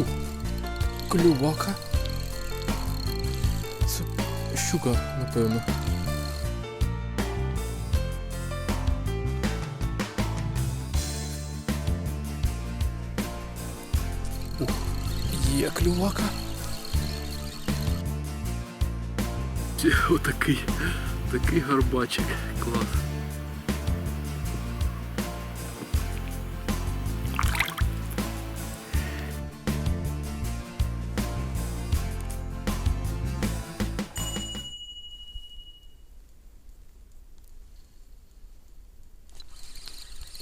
Ух, клювака. Це щука, напевно. Ух, є клювака. Отакий, такий гарбачик. Клас.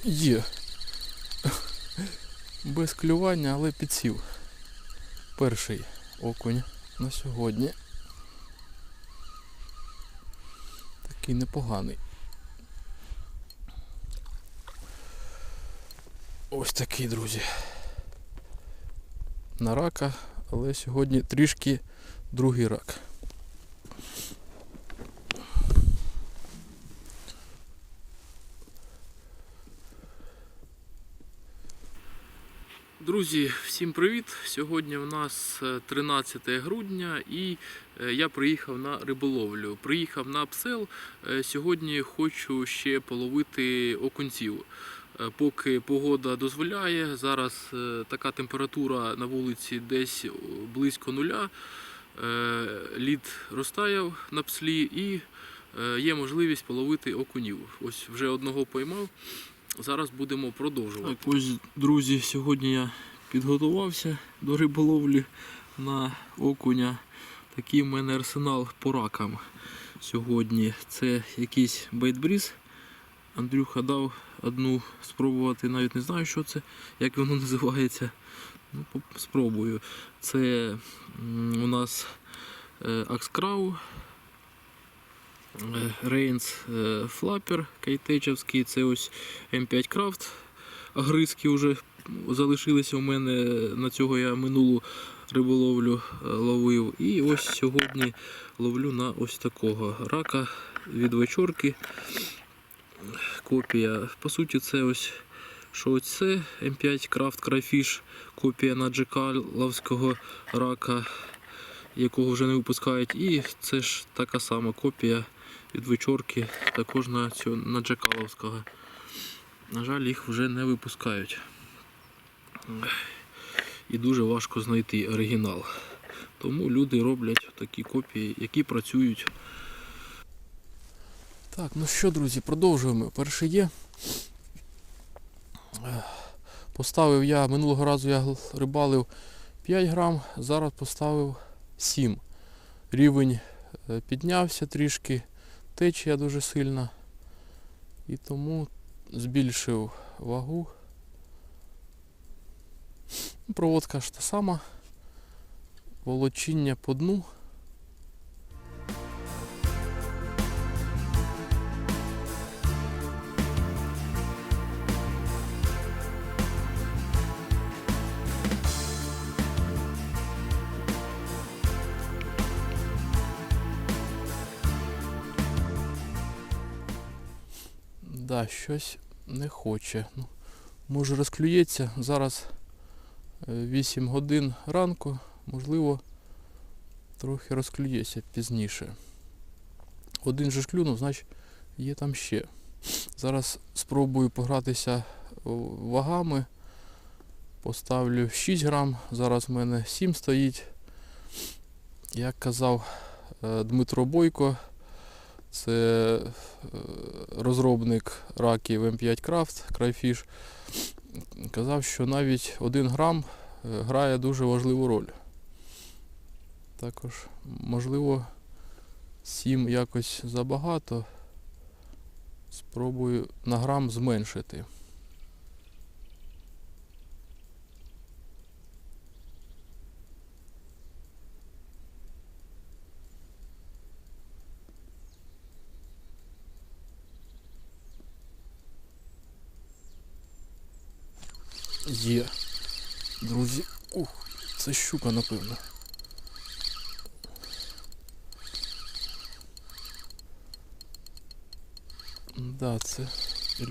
Є. Без клювання, але підсів. Перший окунь на сьогодні. Такий непоганий. Ось такий, друзі. На рака, але сьогодні трішки другий рак. Друзі, всім привіт! Сьогодні в нас е, 13 грудня і е, я приїхав на риболовлю. Приїхав на псел. Е, Сьогодні хочу ще половити окунців. Е, Поки погода дозволяє, зараз е, така температура на вулиці десь близько нуля. Е, Лід розтаяв на пслі і е, є можливість половити окунів. Ось вже одного поймав. Зараз будемо продовжувати. Так, ось, друзі, сьогодні я підготувався до риболовлі на окуня. Такий в мене арсенал по ракам сьогодні. Це якийсь бейтбріз. Андрюха дав одну спробувати, навіть не знаю, що це, як воно називається. Ну, спробую. Це у нас е, Акскрау. Рейнс Флапер кейтечівський, це ось М5 Крафт. Агризки вже залишилися у мене. На цього я минулу риболовлю е, ловив. І ось сьогодні ловлю на ось такого рака від вечорки. Копія. По суті, це ось що це М5 Крафт Крайфіш, копія наджикаловського рака, якого вже не випускають. І це ж така сама копія від вечорки, також на цього на Джекаловського. На жаль, їх вже не випускають. І дуже важко знайти оригінал. Тому люди роблять такі копії, які працюють. Так, ну що, друзі, продовжуємо. Перший є. Поставив я, минулого разу я рибалив 5 грам, зараз поставив 7. Рівень е, піднявся трішки течія дуже сильна. І тому збільшив вагу. Проводка ж та сама. Волочіння по дну. Да, щось не хоче. Ну, може розклюється. Зараз е, 8 годин ранку, можливо, трохи розклюється пізніше. Один же ж клюнув, значить є там ще. Зараз спробую погратися вагами. Поставлю 6 грам, зараз в мене 7 стоїть. Як казав е, Дмитро Бойко, це е, розробник раків М5 Craft, Crayfish, казав, що навіть 1 грам е, грає дуже важливу роль. Також, можливо, 7 якось забагато. Спробую на грам зменшити. Є. Друзі. Ух, це щука, напевно. Да, це. л-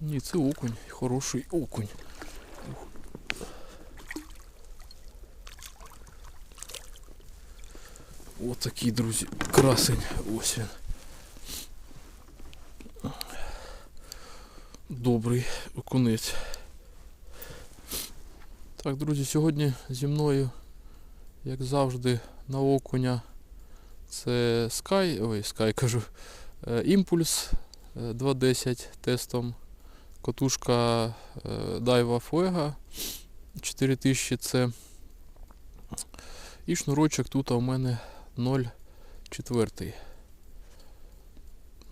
Ні, це окунь, хороший окунь. Ух. От такий, друзі, красень. Ось він. Добрий окунець. Так, друзі, сьогодні зі мною, як завжди, на окуня це Sky, ой, Sky кажу, е, імпульс е, 2.10 тестом. Котушка е, Daiwa Fuega 4000 це. І шнурочок тут у мене 0,4.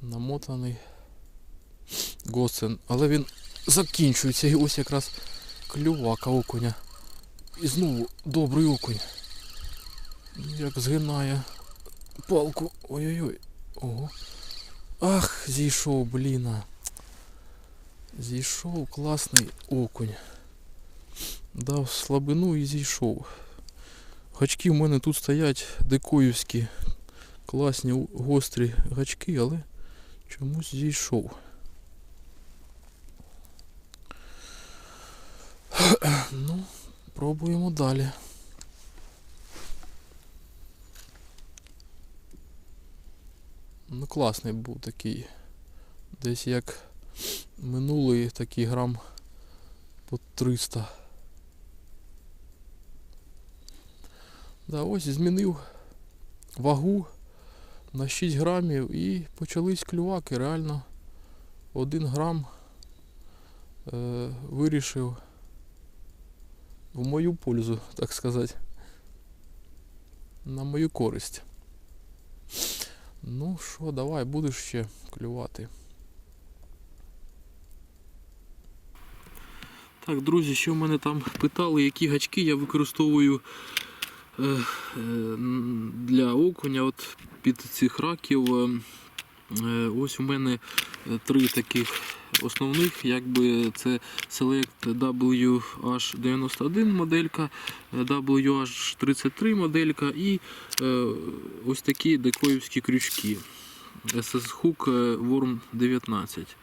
Намотаний Госен. Але він закінчується і ось якраз клювака окуня. І знову добрий окунь. Як згинає палку. Ой-ой-ой. Ого. Ах, зійшов, бліна. Зійшов класний окунь. Дав слабину і зійшов. Гачки в мене тут стоять дикоївські. Класні гострі гачки, але чомусь зійшов. Ну, пробуємо далі. Ну, класний був такий. Десь як минулий такий грам по 300. Да, ось змінив вагу на 6 грамів і почались клюваки. Реально 1 грам е, вирішив в мою пользу, так сказати. На мою користь. Ну що, давай, будеш ще клювати. Так, друзі, що в мене там питали, які гачки я використовую е, е, для окуня от під цих раків. Е, ось у мене е, три таких основних, якби це Select WH91 моделька, е, WH33 моделька і ось такі декоївські крючки. SS Hook Worm 19.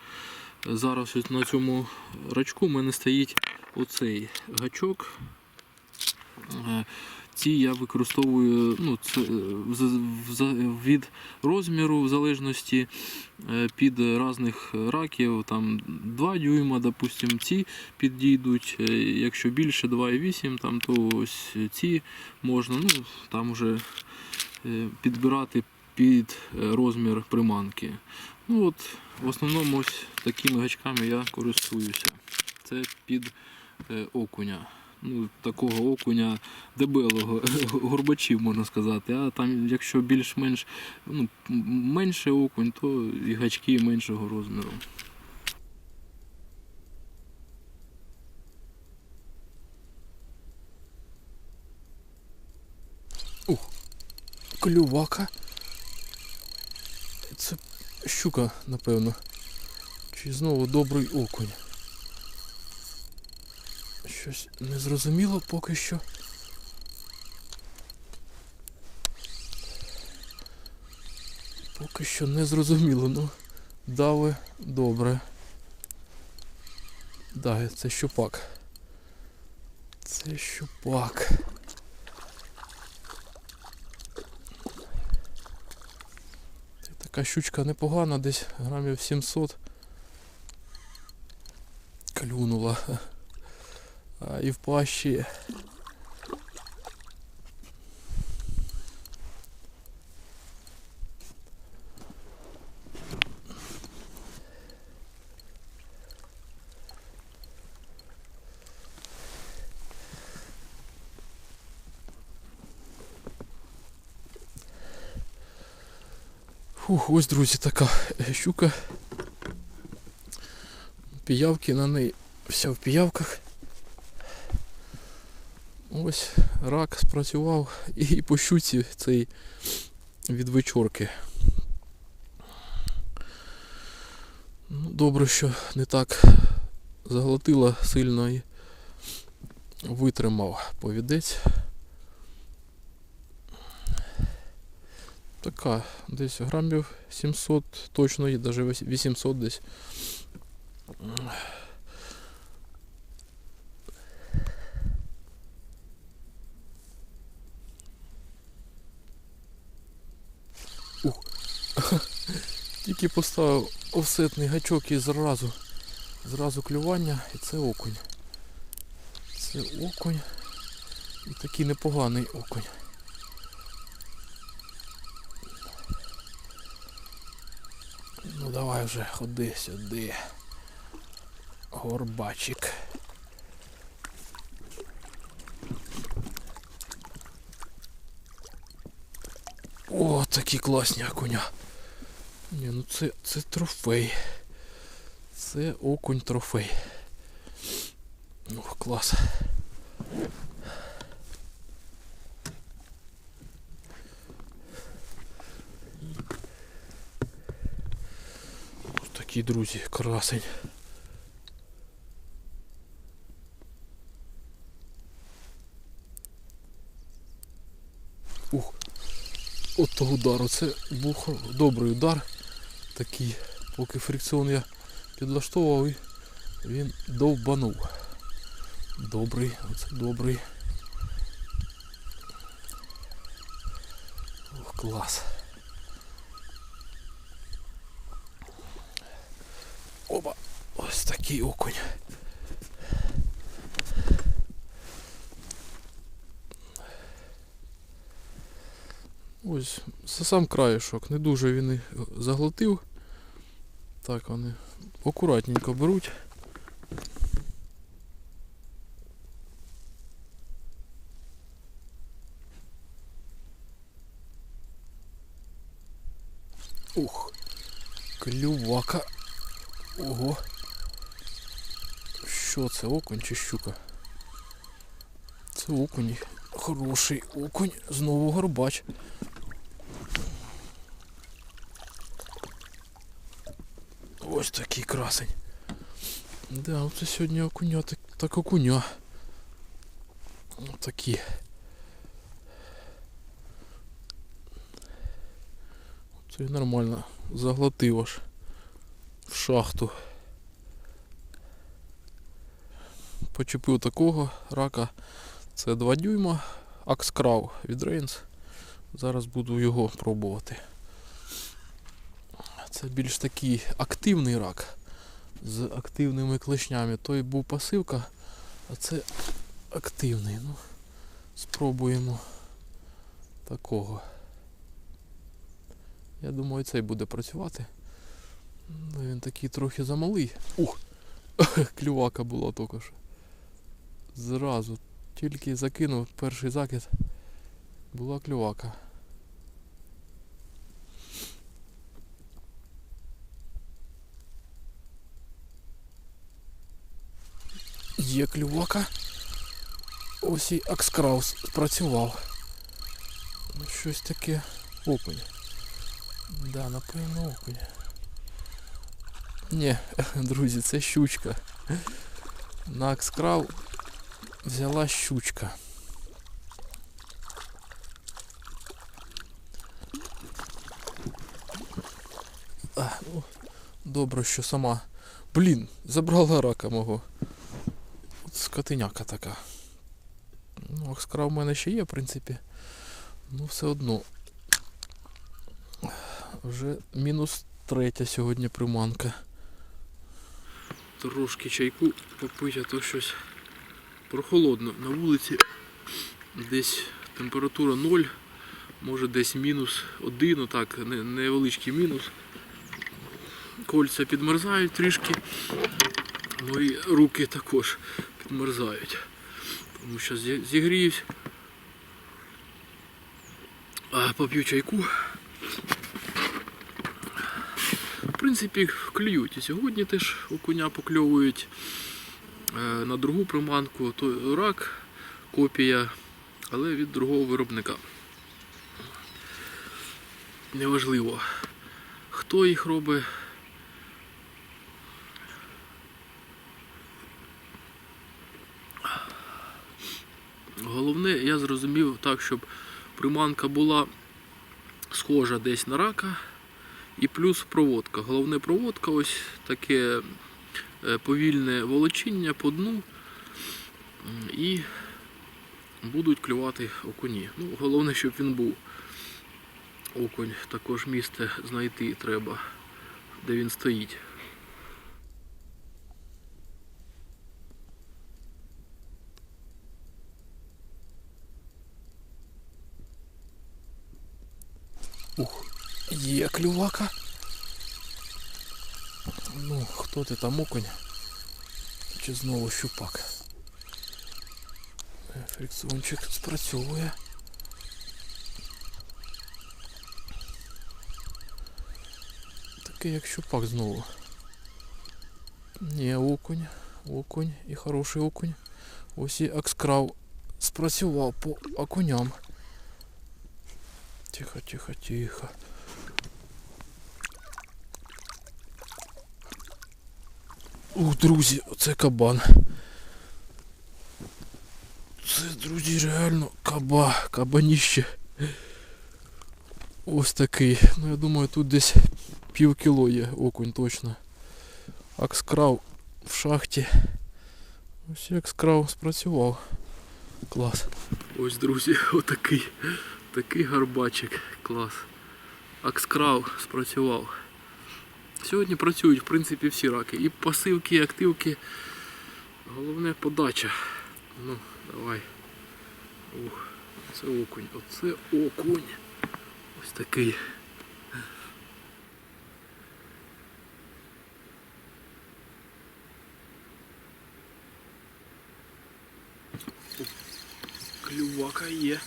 Зараз ось на цьому рачку в мене стоїть оцей гачок. Ці я використовую ну, це, е, від розміру, в залежності е, під різних раків, там 2 дюйма, допустим, ці підійдуть. Е, Якщо більше 2,8, там, то ось ці можна. Ну, там вже підбирати під розмір приманки. Ну от, в основному ось такими гачками я користуюся. Це під окуня. Ну, такого окуня дебелого, горбачів можна сказати. А там, якщо більш-менш ну, менше окунь, то і гачки меншого розміру. Ух, клювака. Це щука, напевно. Чи знову добрий окунь. Щось незрозуміло поки що. Поки що не зрозуміло, ну дави добре. Да, це щупак. Це щупак. Така щучка непогана, десь грамів 700 клюнула. А і в пащі. Фух, ось, друзі, така е, щука. Піявки на неї. Вся в піявках. Ось рак спрацював і по щуці цей від вечорки. Ну, добре, що не так заглотила сильно і витримав повідець. Така, десь грамів 700 точно і навіть 800 десь. Ух. Тільки поставив офсетний гачок і зразу, зразу клювання, і це окунь. Це окунь. І такий непоганий окунь. Ну давай вже ходи сюди. Горбачик. О, такі класні окуня. Ні, ну це, це трофей. Це окунь трофей. Ну, клас. Ось Такі друзі, красень. Ух, от того удару. Це був добрий удар. Такий, поки фрикціон я підлаштовував і він довбанув. Добрий, оце добрий. Ох, клас. Оба! Ось такий окунь. Ось це сам краєшок. Не дуже він і заглотив. Так вони акуратненько беруть. Ух, клювака. Ого. Що це, окунь чи щука? Це окунь. Хороший окунь. Знову горбач. Ось такий красень. Да, оце сьогодні окуня, так, так окуня. Такі. Це нормально. Заглотив аж в шахту. Почепив такого рака. Це 2 дюйма. Акскрав від Рейнс. Зараз буду його пробувати. Це більш такий активний рак з активними клешнями. Той був пасивка, а це активний. Ну, спробуємо такого. Я думаю, цей буде працювати. Ну, Він такий трохи замалий. Ух! Клювака була що. Зразу. Тільки закинув перший закид. Була клювака. Є клювака. Ось і Акскраус спрацював. Ну, щось таке окунь. Да, напевно окунь. Ні, друзі, це щучка. На Акскрав взяла щучка. А, ну, добре, що сама. Блін, забрала рака мого. От скотиняка така. Ну, Акскрав в мене ще є, в принципі. Ну, все одно. Вже мінус третя сьогодні приманка. Трошки чайку попити, а то щось прохолодно. На вулиці десь температура 0, може десь мінус 1, отак, невеличкий мінус. Кольця підмерзають трішки. Ну і руки також підмерзають. Тому що зі- зігріюсь. А, поп'ю чайку. В принципі, клюють. І сьогодні теж окуня покльовують. Е, На другу приманку то рак, копія, але від другого виробника. Неважливо, хто їх робить. Головне, я зрозумів так, щоб приманка була схожа десь на рака і плюс проводка. Головне проводка ось таке е, повільне волочіння по дну і будуть клювати окуні. Ну, головне, щоб він був. Окунь також місце знайти треба, де він стоїть. є клювака. Ну, хто ти там окунь? Чи знову щупак? Е, Фрикціончик спрацьовує. Такий як щупак знову. Ні, окунь, окунь і хороший окунь. Ось і акскрав спрацював по окуням. Тихо, тихо, тихо. Ух, друзі, оце кабан. Це, друзі, реально каба, кабаніще. Ось такий. Ну я думаю, тут десь пів кіло є окунь точно. Акскрав в шахті. Ось акскрав спрацював. Клас. Ось, друзі, отакий. Такий гарбачик. Клас. Акскрав спрацював. Сьогодні працюють, в принципі, всі раки. І пасивки, і активки. Головне подача. Ну, давай. Ух, це окунь. Оце окунь. Ось такий. Клювака є.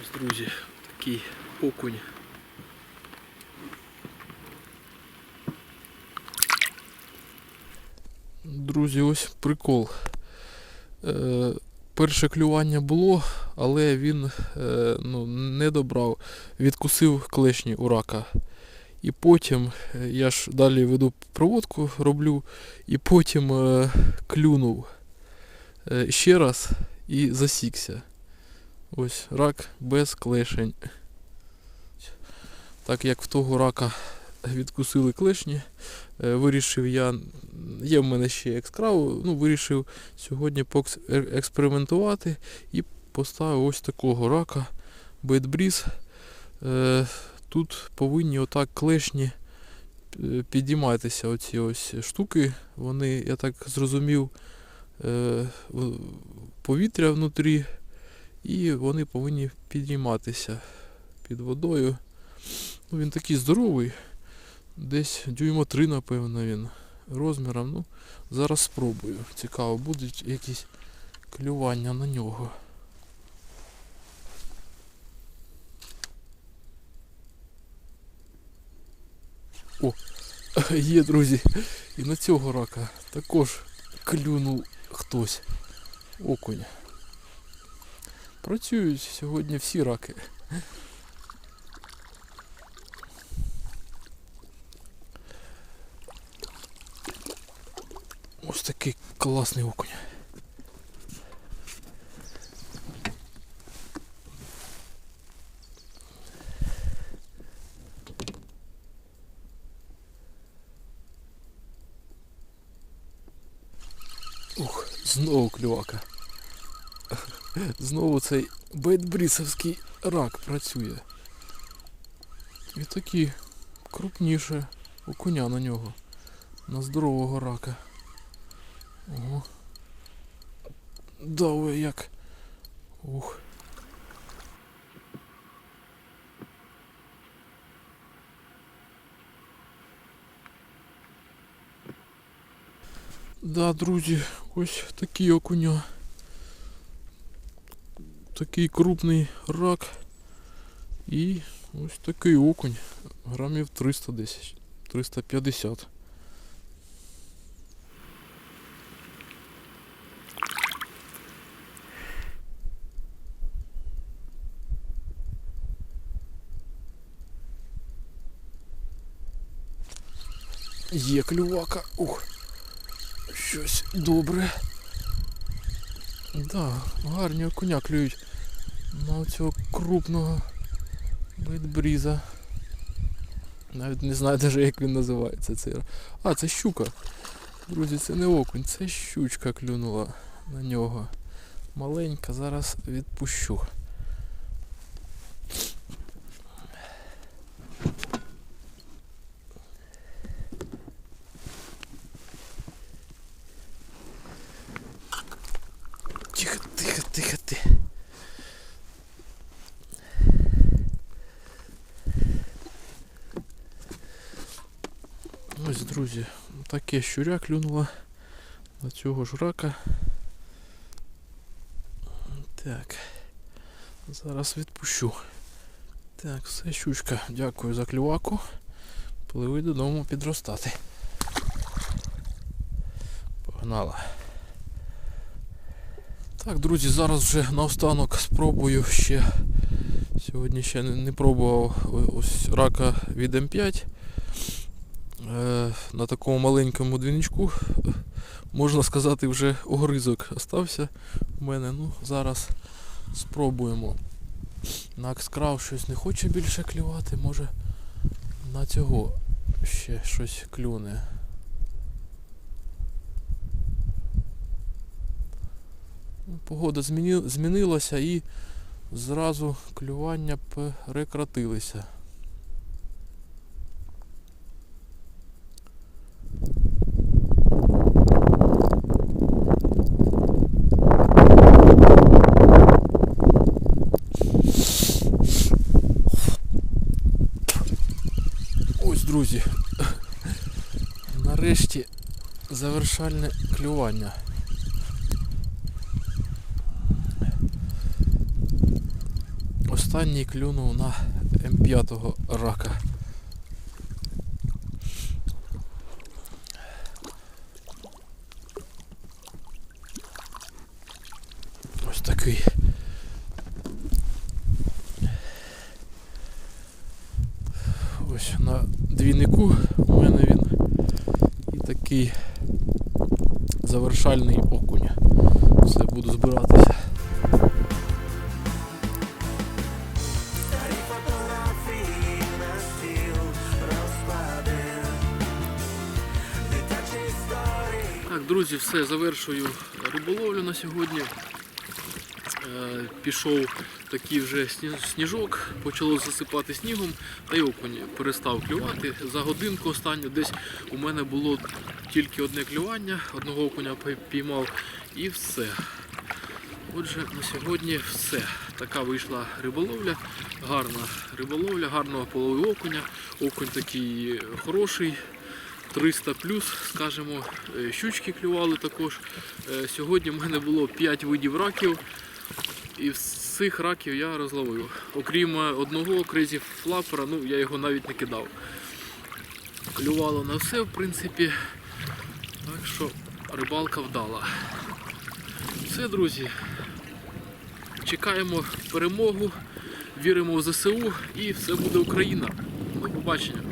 Ось, друзі, такий окунь. Друзі, ось прикол. Е, перше клювання було, але він е, ну, не добрав, відкусив клешні у рака. І потім е, я ж далі веду проводку, роблю, і потім е, клюнув е, ще раз і засікся. Ось рак без клешень. Так як в того рака відкусили клешні, е, вирішив я. Є в мене ще екскрав, ну вирішив сьогодні поекспериментувати і поставив ось такого рака бетбріз. Е, Тут повинні отак клешні е, підійматися оці ось штуки. Вони, я так зрозумів, е, повітря внутрі, і вони повинні підійматися під водою. Ну, він такий здоровий, десь дюйма 3, напевно, він розміром. Ну, зараз спробую. Цікаво, будуть якісь клювання на нього. О, є, друзі. І на цього рака також клюнув хтось. Окунь. Працюють сьогодні всі раки. Ось такий класний окунь. Ух, знову клювака. Знову цей бейтбрісовський рак працює. І такі крупніше окуня на нього. На здорового рака. Ого. Дави як. Ух. Да, друзі, ось такі окуня. Такий крупний рак. І ось такий окунь. Грамів 300 десь. 350. Є клювака. Ух. Щось добре. Да, гарні окуня клюють на цього крупного битбріза. Навіть не знаю даже як він називається цей. А, це щука. Друзі, це не окунь, це щучка клюнула на нього. Маленька, зараз відпущу. Таке щуря клюнуло на цього ж рака. Так. Зараз відпущу. Так, все, щучка. Дякую за клюваку. Пливи додому підростати. Погнала. Так, друзі, зараз вже наостанок спробую ще. Сьогодні ще не пробував ось рака від М5. Е, на такому маленькому двійничку, е, можна сказати, вже огризок остався у мене. Ну, зараз спробуємо. На Акскрав щось не хоче більше клювати, може на цього ще щось клюне. Ну, Погода зміни, змінилася і зразу клювання прекратилися. Ось, друзі. Нарешті завершальне клювання. Останній клюнув на М5 рака. Ось такий. Ось на двійнику у мене він і такий завершальний окунь. Все, буду збиратися. Так, друзі, все, завершую риболовлю на сьогодні. Е, Пішов такий вже сніжок, почало засипати снігом, та й окунь перестав клювати. За годинку останню десь у мене було тільки одне клювання, одного окуня піймав і все. Отже, на сьогодні все. Така вийшла риболовля, гарна риболовля, гарного полового окуня. Окунь такий хороший, 300 плюс, скажімо, Е, щучки клювали також. Е, Сьогодні в мене було 5 видів раків, і всіх раків я розловив. Окрім е, одного кризі флапера, ну я його навіть не кидав. Клювало на все, в принципі. Так що рибалка вдала. Все, друзі. Чекаємо перемогу, віримо в ЗСУ і все буде Україна. До побачення.